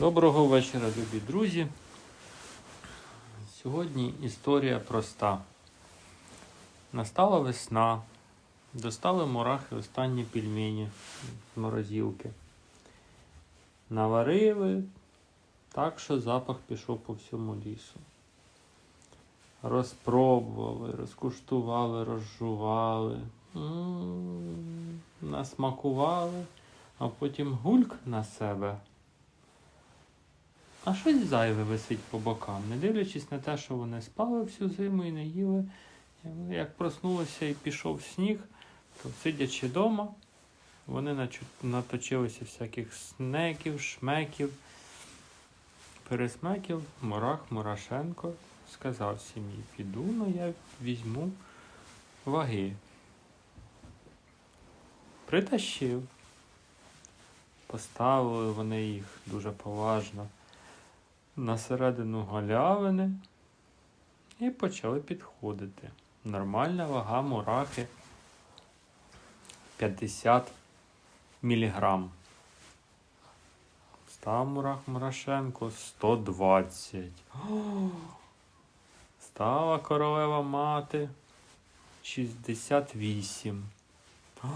Доброго вечора, любі друзі. Сьогодні історія проста. Настала весна. Достали мурахи останні пельмені з морозилки. Наварили так, що запах пішов по всьому лісу. Розпробували, розкуштували, розжували, м, насмакували, а потім гульк на себе. А щось зайве висить по бокам, не дивлячись на те, що вони спали всю зиму і не їли. Як проснулося і пішов сніг, то сидячи вдома, вони наточилися всяких снеків, шмеків, пересмеків, Мурах Мурашенко сказав сім'ї, піду, ну я візьму ваги. Притащив. Поставили вони їх дуже поважно на середину галявини і почали підходити. Нормальна вага мурахи 50 міліграм. Став мурах Мурашенко 120. О! Стала королева мати 68. О,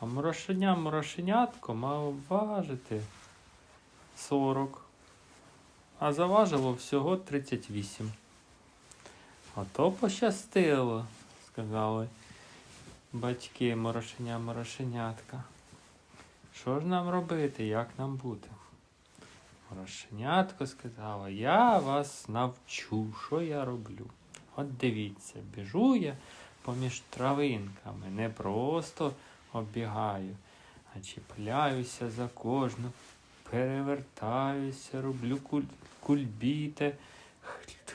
А мурашеня мурашенятко мало важити 40 а заважило всього 38. Ото пощастило, сказали батьки морошеня морошенятка. Що ж нам робити, як нам бути? Морошенятко сказала, я вас навчу, що я роблю. От дивіться, біжу я поміж травинками, не просто оббігаю, а чіпляюся за кожну перевертаюся, роблю куль, кульбіти,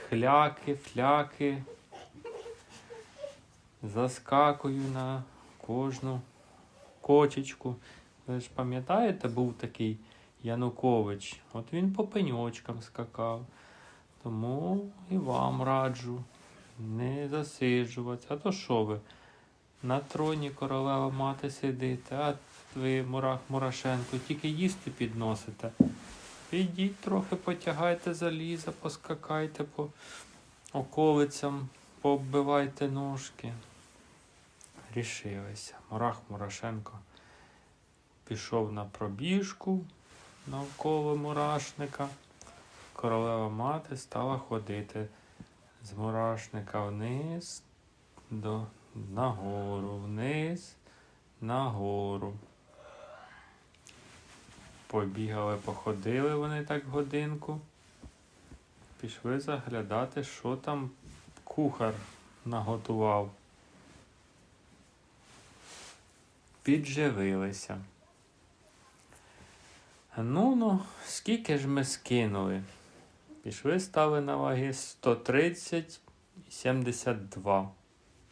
хляки, фляки. Заскакую на кожну кочечку. Ви ж пам'ятаєте, був такий Янукович. От він по пеньочкам скакав. Тому і вам раджу не засиджувати. А то що ви? На троні королева мати сидите, а ви, Мурах Мурашенко, тільки їсти підносите. Підіть трохи потягайте заліза, поскакайте по околицям, пооббивайте ножки. Рішилися. Мурах Мурашенко пішов на пробіжку навколо мурашника. Королева мати стала ходити з мурашника вниз до нагору, вниз, нагору. Побігали, походили вони так годинку. Пішли заглядати, що там кухар наготував. Підживилися. Ну ну, скільки ж ми скинули? Пішли стали на ваги 130 і 72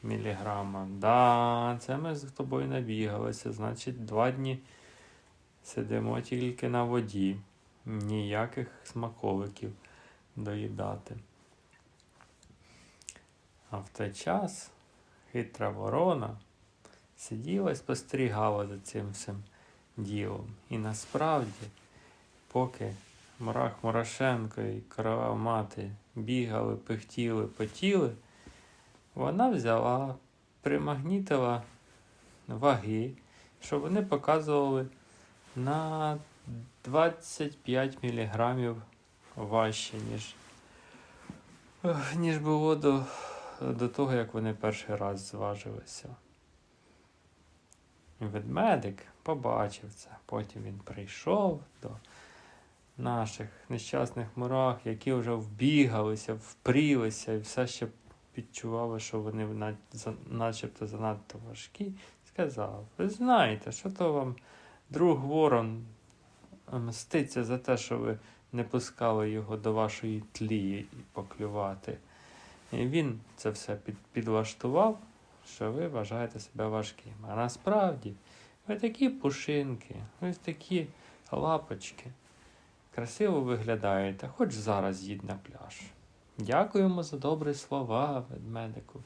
міліграма. Да, це ми з тобою набігалися. Значить, два дні сидимо тільки на воді. Ніяких смаковиків доїдати. А в той час хитра ворона сиділа і спостерігала за цим всім ділом. І насправді, поки Мурах Мурашенко і корова мати бігали, пихтіли, потіли, вона взяла, примагнітила ваги, щоб вони показували на 25 мг важче, ніж, ніж було до, до того, як вони перший раз зважилися. Ведмедик побачив це. Потім він прийшов до наших нещасних мурах, які вже вбігалися, впрілися і все ще відчували, що вони начебто занадто важкі. Сказав: ви знаєте, що то вам друг Ворон мститься за те, що ви не пускали його до вашої тлії поклювати. І він це все під, підлаштував, що ви вважаєте себе важким. А насправді ви такі пушинки, ви такі лапочки. Красиво виглядаєте, хоч зараз їдь на пляж. Дякуємо за добрі слова, ведмедику.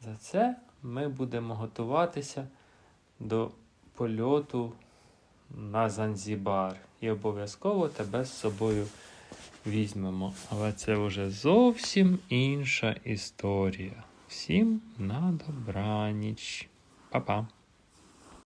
За це ми будемо готуватися до польоту на Занзібар. і обов'язково тебе з собою візьмемо. Але це вже зовсім інша історія. Всім на добраніч. Па-па.